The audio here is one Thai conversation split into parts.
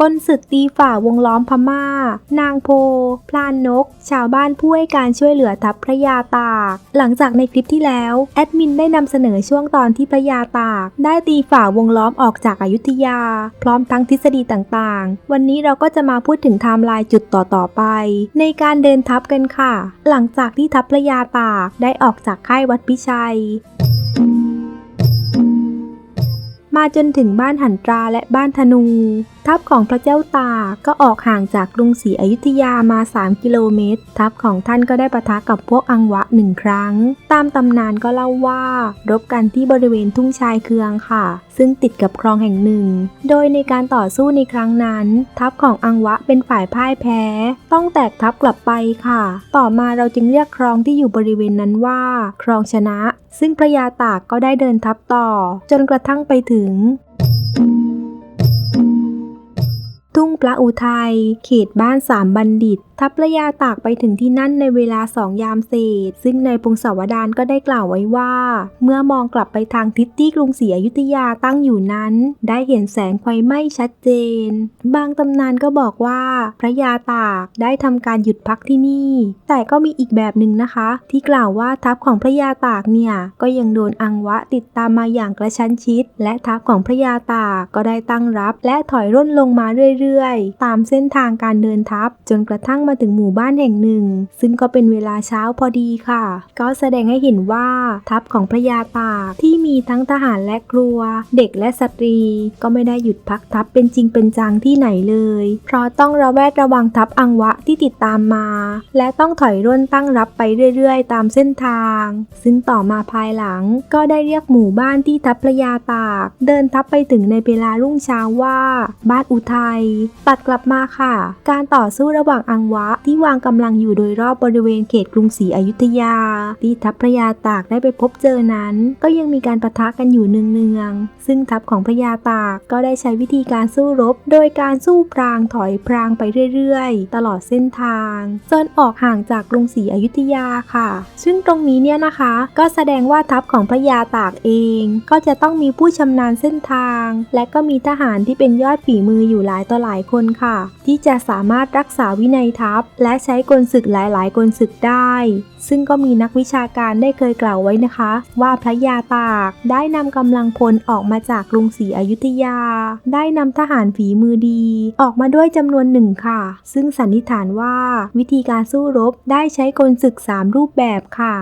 กลศึกตีฝ่าวงล้อมพม่า นางโพ พลานนก ชาวบ้านผู้ให้การช่วยเหลือทัพพระยาตาก หลังจากในคลิปที่แล้วแอดมินได้นำเสนอช่วงตอนที่พระยาตาก ได้ตีฝ่าวงล้อมออกจากอายุทยา พร้อมทั้งทฤษฎีต่างๆ วันนี้เราก็จะมาพูดถึงไทม์ไลน์จุดต่อๆไป ในการเดินทัพกันค่ะ หลังจากที่ทัพพระยาตากได้ออกจากค่ายวัดพิชัยมาจนถึงบ้านหันตราและบ้านธนู ทัพของพระเจ้าตากก็ออกห่างจากกรุงศรีอยุธยามา 3 กิโลเมตร ทัพของท่านก็ได้ปะทะกับพวกอังวะหนึ่งครั้ง ตามตำนานก็เล่าว่า รบกันที่บริเวณทุ่งชายเคืองค่ะ ซึ่งติดกับคลองแห่งหนึ่ง โดยในการต่อสู้ในครั้งนั้น ทัพของอังวะเป็นฝ่ายพ่ายแพ้ ต้องแตกทัพกลับไปค่ะ ต่อมาเราจึงเรียกคลองที่อยู่บริเวณนั้นว่า คลองชนะ ซึ่งพระยาตากก็ได้เดินทัพต่อ จนกระทั่งไปถึง ทุ่งพระอุทัยเขตบ้านสามบัณฑิต ทัพพระยาตากไปถึงที่นั่นในเวลาสองยามเศษ ซึ่งในพงศาวดารก็ได้กล่าวไว้ว่า เมื่อมองกลับไปทางทิศที่กรุงศรีอยุธยาตั้งอยู่นั้น ได้เห็นแสงไฟไหม้ชัดเจน บางตำนานก็บอกว่า พระยาตากได้ทำการหยุดพักที่นี่ แต่ก็มีอีกแบบหนึ่งนะคะ ที่กล่าวว่าทัพของพระยาตากเนี่ยก็ยังโดนอังวะติดตามมาอย่างกระชั้นชิด และทัพของพระยาตากก็ได้ตั้งรับ และถอยร่นลงมาเรื่อยๆ ตามเส้นทางการเดินทัพจนกระทั่งมาถึงหมู่บ้านแห่งหนึ่ง ซึ่งก็เป็นเวลาเช้าพอดีค่ะ ก็แสดงให้เห็นว่าทัพของพระยาตากที่มีทั้งทหารและครัว เด็กและสตรี ก็ไม่ได้หยุดพักทัพเป็นจริงเป็นจังที่ไหนเลย เพราะต้องระแวดระวังทัพอังวะที่ติดตามมา และต้องถอยร่นตั้งรับไปเรื่อยๆ ตามเส้นทาง ซึ่งต่อมาภายหลังก็ได้เรียกหมู่บ้านที่ทัพพระยาตาก เดินทัพไปถึงในเวลารุ่งเช้าว่า บ้านอุทัยตัดกลับมาค่ะ การต่อสู้ระหว่างอังวะที่วางกำลังอยู่โดยรอบบริเวณเขตกรุงศรีอยุธยา ที่ทัพพระยาตากได้ไปพบเจอนั้น ก็ยังมีการปะทะกันอยู่เนืองๆซึ่งทัพของพระยาตากก็ได้ใช้วิธีการสู้รบ โดยการสู้พรางถอยพรางไปเรื่อยๆ ตลอดเส้นทางจนออกห่างจากกรุงศรีอยุธยาค่ะ ซึ่งตรงนี้เนี่ยนะคะ ก็แสดงว่าทัพของพระยาตากเอง ก็จะต้องมีผู้ชำนาญเส้นทาง และก็มีทหารที่เป็นยอดฝีมืออยู่หลายต่อหลายคนค่ะ ที่จะสามารถรักษาวินัยทัพและใช้กลศึกหลาย ๆ กลศึกได้ ซึ่งก็มีนักวิชาการได้เคยกล่าวไว้นะคะ ว่าพระยาตากได้นำกำลังพลออกมาจากกรุงศรีอยุธยา ได้นำทหารฝีมือดี ออกมาด้วยจำนวนหนึ่งค่ะ ซึ่งสันนิษฐานว่าวิธีการสู้รบได้ใช้กลศึกสามรูปแบบค่ะ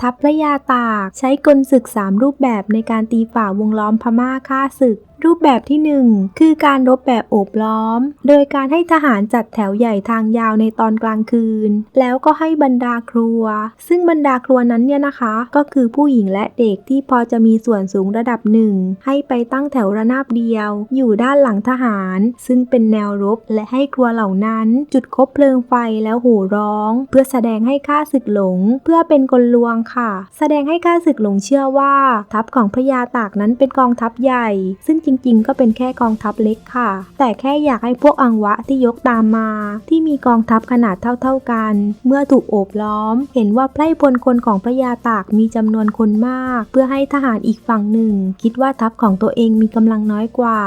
ทัพพระยาตากใช้กลศึกสามรูปแบบในการตีฝ่าวงล้อมพม่าฆ่าศึก รูปแบบที่ 1 คือการรบแบบโอบล้อม โดยการให้ทหารจัดแถวใหญ่ทางยาวในตอนกลางคืน แล้วก็ให้บรรดาครัว ซึ่งบรรดาครัวนั้นเนี่ยนะคะ ก็คือผู้หญิงและเด็กที่พอจะมีส่วนสูงระดับหนึ่งให้ไปตั้งแถวระนาบเดียว อยู่ด้านหลังทหาร ซึ่งเป็นแนวรบและให้ครัวเหล่านั้น จุดคบเพลิงไฟแล้วโห่ร้อง เพื่อแสดงให้ข้าศึกหลง เพื่อเป็นกลลวงค่ะ แสดงให้ข้าศึกหลงเชื่อว่า ทัพของพระยาตากนั้นเป็นกองทัพใหญ่ ซึ่งจริงๆ ก็เป็นแค่กองทัพเล็กค่ะ แต่แค่อยากให้พวกอังวะที่ยกตามมา ที่มีกองทัพขนาดเท่า ๆกัน เมื่อถูกโอบล้อม เห็นว่าไพร่พลคนของพระยาตากมีจำนวนคนมาก เพื่อให้ทหารอีกฝั่งหนึ่ง คิดว่าทัพของตัวเองมีกำลังน้อยกว่า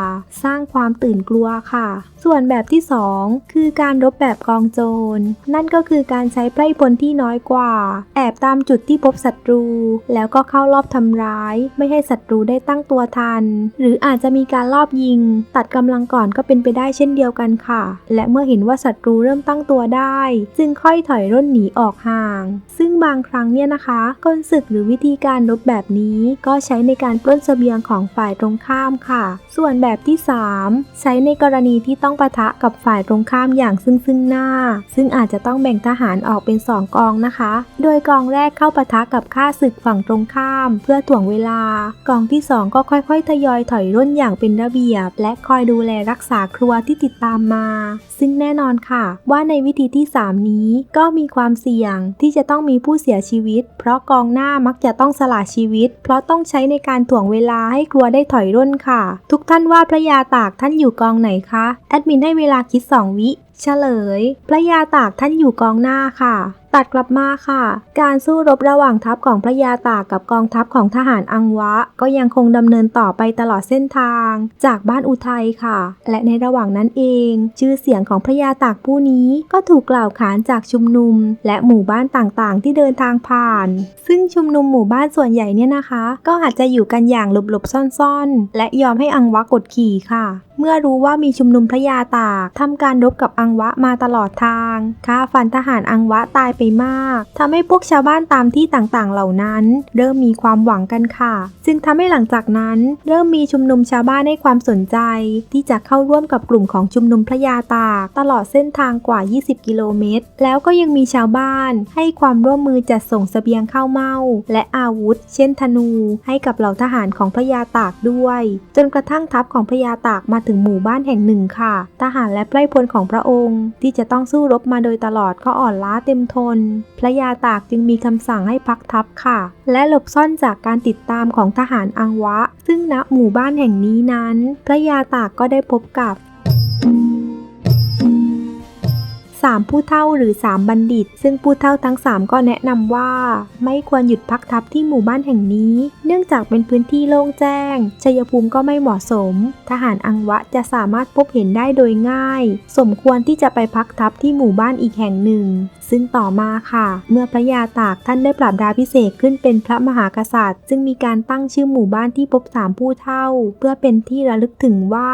สร้างความตื่นกลัวค่ะ ส่วนแบบที่ 2 คือการรบแบบกองโจร นั่นก็คือการใช้ไพร่พลที่น้อยกว่า แอบตามจุดที่พบศัตรู แล้วก็เข้ารอบทำร้าย ไม่ให้ศัตรูได้ตั้งตัวทัน หรืออาจจะมีการลอบยิง ตัดกำลังก่อนก็เป็นไปได้เช่นเดียวกันค่ะ และเมื่อเห็นว่าศัตรูเริ่มตั้งตัวได้ จึงค่อยถอยร่นหนีออกห่าง ซึ่งบางครั้งเนี่ยนะคะกลศึกหรือวิธีการรบแบบนี้ก็ใช้ในการปล้นเสบียงของฝ่ายตรงข้ามค่ะ ส่วนแบบที่ 3 ใช้ในกรณีที่ต้องปะทะกับฝ่ายตรงข้ามอย่างซึ่งซึ่งหน้า ซึ่งอาจจะต้องแบ่งทหารออกเป็น 2 กองนะคะ โดยกองแรกเข้าปะทะกับข้าศึกฝั่งตรงข้าม เพื่อถ่วงเวลา กองที่ 2 ก็ค่อยๆทยอยถอยร่นอย่างอย่างเป็นระเบียบ และคอยดูแลรักษาครัวที่ติดตามมา ซึ่งแน่นอนค่ะ ว่าในวิธีที่ 3 นี้ก็มีความเสี่ยงที่จะต้องมีผู้เสียชีวิต เพราะกองหน้ามักจะต้องสละชีวิต เพราะต้องใช้ในการถ่วงเวลาให้ครัวได้ถอยร่นค่ะ ทุกท่านว่าพระยาตากท่านอยู่กองไหนคะแอดมินให้เวลาคิด 2 วิเฉลย พระยาตากท่านอยู่กองหน้าค่ะ ตัดกลับมาค่ะ การสู้รบระหว่างทัพของพระยาตากกับกองทัพของทหารอังวะ ก็ยังคงดำเนินต่อไปตลอดเส้นทาง จากบ้านอุทัยค่ะ และในระหว่างนั้นเอง ชื่อเสียงของพระยาตากผู้นี้ก็ถูกกล่าวขานจากชุมนุม และหมู่บ้านต่างๆ ที่เดินทางผ่าน ซึ่งชุมนุมหมู่บ้านส่วนใหญ่เนี่ยนะคะ ก็อาจจะอยู่กันอย่างหลบๆซ่อนๆ และยอมให้อังวะกดขี่ค่ะ เมื่อรู้ว่ามีชุมนุมพระยาตากทำการรบกับอังวะมาตลอดทางฆ่าฟันทหารอังวะตายไปมากทำให้พวกชาวบ้านตามที่ต่างๆ เหล่านั้น เริ่มมีความหวังกันค่ะจึงทำให้หลังจากนั้น เริ่มมีชุมนุมชาวบ้านให้ความสนใจ ที่จะเข้าร่วมกับกลุ่มของชุมนุมพระยาตากตลอดเส้นทางกว่า 20 กิโลเมตร แล้วก็ยังมีชาวบ้านให้ความร่วมมือจัดส่งเสบียงข้าวเม่าและอาวุธ เช่นธนู ให้กับเหล่าทหารของพระยาตากด้วย จนกระทั่งทัพของพระยาตากมาถึงหมู่บ้านแห่งหนึ่งค่ะ ทหารและไพร่พลของพระองค์ ที่จะต้องสู้รบมาโดยตลอดก็อ่อนล้าเต็มทนพระยาตากจึงมีคำสั่งให้พักทัพค่ะ และหลบซ่อนจากการติดตามของทหารอังวะ ซึ่งณหมู่บ้านแห่งนี้นั้น พระยาตากก็ได้พบกับ สามผู้เฒ่าหรือสามบัณฑิต ซึ่งผู้เฒ่าทั้งสามก็แนะนำว่า ไม่ควรหยุดพักทัพที่หมู่บ้านแห่งนี้ เนื่องจากเป็นพื้นที่โล่งแจ้ง ชัยภูมิก็ไม่เหมาะสม ทหารอังวะจะสามารถพบเห็นได้โดยง่าย สมควรที่จะไปพักทัพที่หมู่บ้านอีกแห่งหนึ่ง ซึ่งต่อมาค่ะ เมื่อพระยาตากท่านได้ปรับดาพิเศษขึ้นเป็นพระมหากษัตริย์จึงมีการตั้งชื่อหมู่บ้านที่พบสามผู้เฒ่า เพื่อเป็นที่ระลึกถึงว่า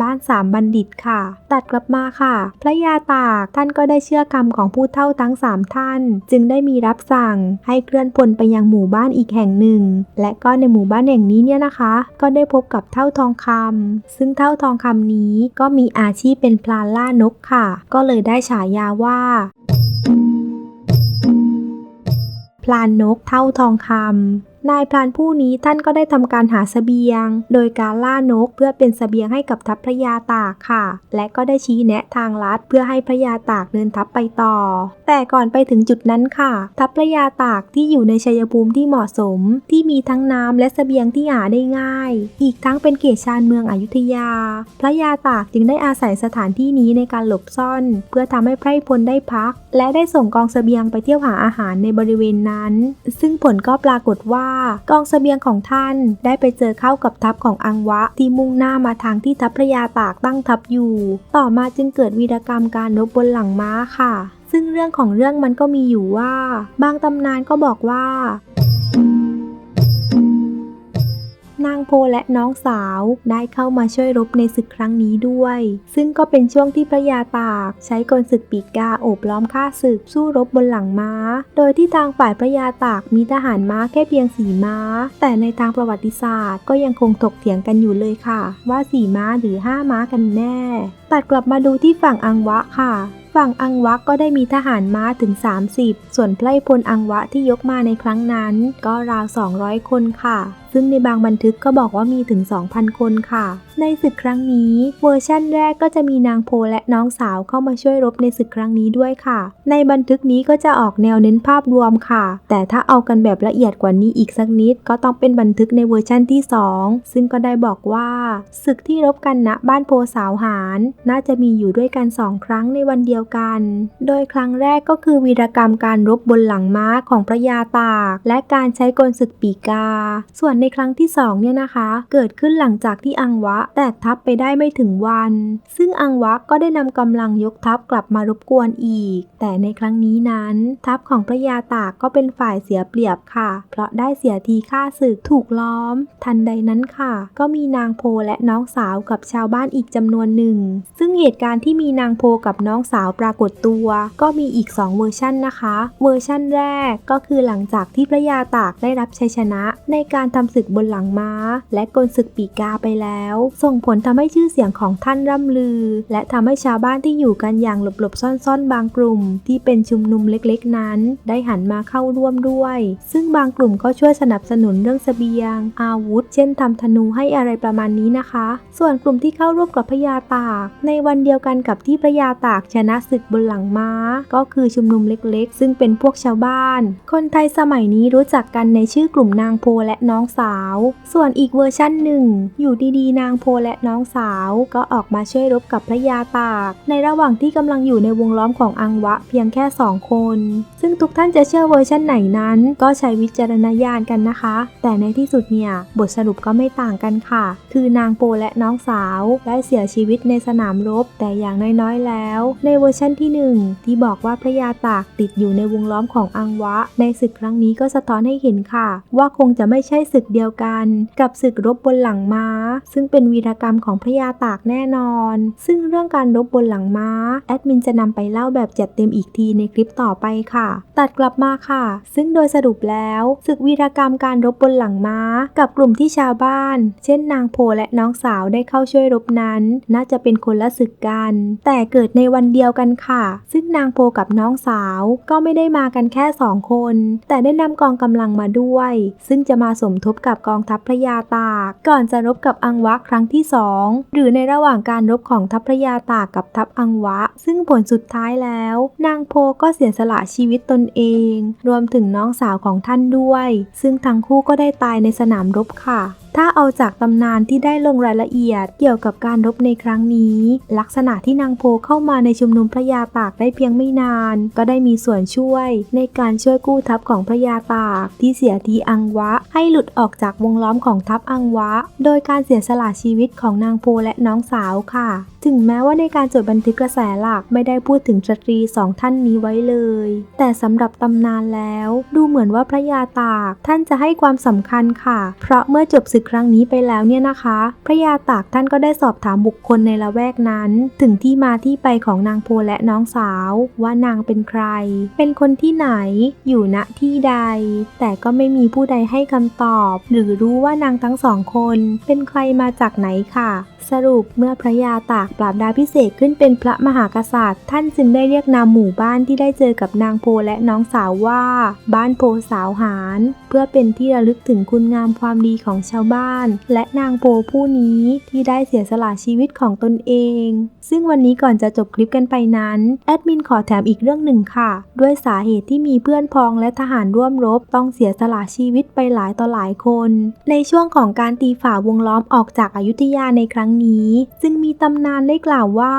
บ้านสามบัณฑิตค่ะ ตัดกลับมาค่ะ พระยาตากท่านก็ได้เชื่อคำของผู้เฒ่าทั้งสามท่าน จึงได้มีรับสั่งให้เคลื่อนพลไปยังหมู่บ้านอีกแห่งหนึ่ง และก็ในหมู่บ้านแห่งนี้เนี่ยนะคะ ก็ได้พบกับเท่าทองคำซึ่งเท่าทองคำนี้ก็มีอาชีพเป็นพลานล่านกค่ะ ก็เลยได้ฉายาว่าพลานนกเท่าทองคำ นายพรานผู้นี้ท่านก็ได้ทำการหาเสบียง โดยการล่านกเพื่อเป็นเสบียงให้กับทัพพระยาตากค่ะ และก็ได้ชี้แนะทางลัดเพื่อให้พระยาตากเดินทัพไปต่อ แต่ก่อนไปถึงจุดนั้นค่ะ ทัพพระยาตากที่อยู่ในชัยภูมิที่เหมาะสม ที่มีทั้งน้ำและเสบียงที่หาได้ง่าย อีกทั้งเป็นเขตชานเมืองอยุธยา พระยาตากจึงได้อาศัยสถานที่นี้ในการหลบซ่อน เพื่อทำให้ไพร่พลได้พัก และได้ส่งกองเสบียงไปเที่ยวหาอาหารในบริเวณนั้น ซึ่งผลก็ปรากฏว่ากองเสบียงของท่านได้ไปเจอเข้ากับทัพของอังวะที่มุ่งหน้ามาทางที่ทัพพระยาตากตั้งทัพอยู่ ต่อมาจึงเกิดวีรกรรมการรบบนหลังม้าค่ะซึ่งเรื่องของเรื่องมันก็มีอยู่ว่า บางตำนานก็บอกว่า นางโพและน้องสาวได้เข้ามาช่วยรบในศึกครั้งนี้ด้วย ซึ่งก็เป็นช่วงที่พระยาตาก ใช้กลศึกปีกาโอบล้อมฆ่าศึกสู้รบบนหลังม้า โดยที่ทางฝ่ายพระยาตากมีทหารม้าแค่เพียงสีม้า แต่ในทางประวัติศาสตร์ก็ยังคงถกเถียงกันอยู่เลยค่ะ ว่าสีม้าหรือห้าม้ากันแน่ ตัดกลับมาดูที่ฝั่งอังวะค่ะ ฝั่งอังวะก็ได้มีทหารม้าถึง 30 ส่วนไพร่พลอังวะที่ยกมาในครั้งนั้น ก็ราว 200 คนค่ะ ซึ่งในบางบันทึกก็บอกว่ามีถึง 2,000 คนค่ะ ในศึกครั้งนี้ เวอร์ชั่นแรกก็จะมีนางโพและน้องสาวเข้ามาช่วยรบในศึกครั้งนี้ด้วยค่ะ ในบันทึกนี้ก็จะออกแนวเน้นภาพรวมค่ะ แต่ถ้าเอากันแบบละเอียดกว่านี้อีกสักนิด ก็ต้องเป็นบันทึกในเวอร์ชั่นที่ 2 ซึ่งก็ได้บอกว่าศึกที่รบกันณบ้านโพสาวหาร น่าจะมีอยู่ด้วยกัน 2 ครั้งในวันเดียวกัน โดยครั้งแรกก็คือวีรกรรมการรบบนหลังม้าของพระยาตาก และการใช้กลศึกปีกา ส่วนในครั้งที่สองเนี่ยนะคะ เกิดขึ้นหลังจากที่อังวะแตกทัพไปได้ไม่ถึงวัน ซึ่งอังวะก็ได้นำกำลังยกทัพกลับมารบกวนอีก แต่ในครั้งนี้นั้น ทัพของพระยาตากก็เป็นฝ่ายเสียเปรียบค่ะ เพราะได้เสียทีฆ่าศึกถูกล้อม ทันใดนั้นค่ะ ก็มีนางโพและน้องสาวกับชาวบ้านอีกจำนวนหนึ่ง ซึ่งเหตุการณ์ที่มีนางโพกับน้องสาวปรากฏตัว ก็มีอีก 2 เวอร์ชันนะคะ เวอร์ชันแรกก็คือหลังจากที่พระยาตากได้รับชัยชนะ ในการทำศึกบนหลังม้า และกลศึกปีกาไปแล้วส่งผลทำให้ชื่อเสียงของท่านร่ำลือ และทำให้ชาวบ้านที่อยู่กันอย่างหลบๆซ่อนๆ บางกลุ่ม ที่เป็นชุมนุมเล็กๆนั้น ได้หันมาเข้าร่วมด้วย ซึ่งบางกลุ่มก็ช่วยสนับสนุนเรื่องเสบียง อาวุธ เช่นทำธนูให้อะไรประมาณนี้นะคะ ส่วนกลุ่มที่เข้าร่วมกับพระยาตาก ในวันเดียวกันกับที่พระยาตากชนะศึกบนหลังม้า ก็คือชุมนุมเล็กๆ ซึ่งเป็นพวกชาวบ้าน คนไทยสมัยนี้รู้จักกันในชื่อกลุ่มนางโพและน้องสาว ส่วนอีกเวอร์ชั่นหนึ่งอยู่ดีๆนางโพและน้องสาวก็ออกมาช่วยรบกับพระยาตาก ในระหว่างที่กำลังอยู่ในวงล้อมของอังวะเพียงแค่สองคน ซึ่งทุกท่านจะเชื่อเวอร์ชันไหนนั้น ก็ใช้วิจารณญาณกันนะคะ แต่ในที่สุดเนี่ย บทสรุปก็ไม่ต่างกันค่ะ คือนางโปและน้องสาวได้เสียชีวิตในสนามรบ แต่อย่างน้อยๆแล้ว ในเวอร์ชันที่หนึ่งที่บอกว่าพระยาตากติดอยู่ในวงล้อมของอังวะ ในศึกครั้งนี้ก็สะท้อนให้เห็นค่ะ ว่าคงจะไม่ใช่ศึกเดียวกัน กับศึกรบบนหลังม้า ซึ่งเป็นวีรกรรมของพระยาตากแน่นอน ซึ่งเรื่องการรบบนหลังม้า แอดมินจะนำไปเล่าแบบจัดเต็มอีกทีในคลิปต่อไปค่ะ ตัดกลับมาค่ะ ซึ่งโดยสรุปแล้วศึกวีรกรรมการรบบนหลังม้า กับกลุ่มที่ชาวบ้าน เช่นนางโพและน้องสาวได้เข้าช่วยรบนั้น น่าจะเป็นคนละศึกกัน แต่เกิดในวันเดียวกันค่ะ ซึ่งนางโพกับน้องสาวก็ไม่ได้มากันแค่สองคน แต่ได้นำกองกำลังมาด้วย ซึ่งจะมาสมทบกับกองทัพพระยาตาก ก่อนจะรบกับอังวะครั้งที่สองหรือในระหว่างการรบของทัพพระยาตากกับทัพอังวะ ซึ่งผลสุดท้ายแล้ว นางโพก็เสียสละชีวิตตนเอง รวมถึงน้องสาวของท่านด้วย ซึ่งทั้งคู่ก็ได้ตายในสนามรบค่ะ ถ้าเอาจากตำนานที่ได้ลงรายละเอียดเกี่ยวกับการรบในครั้งนี้ ลักษณะที่นางโพเข้ามาในชุมนุมพระยาตากได้เพียงไม่นาน ก็ได้มีส่วนช่วย ในการช่วยกู้ทัพของพระยาตากที่เสียทีอังวะ ให้หลุดออกจากวงล้อมของทัพอังวะ โดยการเสียสละชีวิตของนางโพและน้องสาวค่ะถึงแม้ว่าในการจดบันทึกกระแสหลักไม่ได้พูดถึงสตรีสองท่านนี้ไว้เลย แต่สำหรับตำนานแล้ว ดูเหมือนว่าพระยาตากท่านจะให้ความสำคัญค่ะ เพราะเมื่อจบศึกครั้งนี้ไปแล้วเนี่ยนะคะ พระยาตากท่านก็ได้สอบถามบุคคลในละแวกนั้น ถึงที่มาที่ไปของนางโพและน้องสาว ว่านางเป็นใคร เป็นคนที่ไหน อยู่ณที่ใด แต่ก็ไม่มีผู้ใดให้คำตอบ หรือรู้ว่านางทั้งสองคน เป็นใครมาจากไหนค่ะ สรุปเมื่อพระยาตากปราบดาพิเศษขึ้นเป็นพระมหากษัตริย์ ท่านจึงได้เรียกนามหมู่บ้านที่ได้เจอกับนางโพและน้องสาวว่า บ้านโพสาวหารเพื่อเป็นที่ระลึกถึงคุณงามความดีของชาวบ้าน และนางโพผู้นี้ที่ได้เสียสละชีวิตของตนเอง ซึ่งวันนี้ก่อนจะจบคลิปกันไปนั้นแอดมินขอแถมอีกเรื่องหนึ่งค่ะ ด้วยสาเหตุที่มีเพื่อนพ้องและทหารร่วมรบต้องเสียสละชีวิตไปหลายต่อหลายคน ในช่วงของการตีฝ่าวงล้อมออกจากอายุทยาในครั้งนี้ จึงมีตำนานานได้กล่าวว่า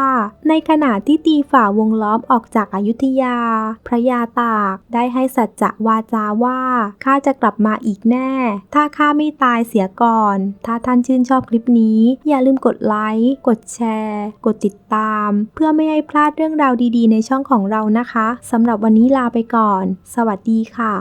ในขณะที่ตีฝ่าวงล้อมออกจากอายุทยา พระยาตากได้ให้สัจจะวาจาว่าข้าจะกลับมาอีกแน่ ถ้าข้าไม่ตายเสียก่อน ถ้าท่านชื่นชอบคลิปนี้ อย่าลืมกดไลค์กดแชร์ กดติดตาม เพื่อไม่ให้พลาดเรื่องราวดีๆ ในช่องของเรานะคะสำหรับวันนี้ลาไปก่อน สวัสดีค่ะ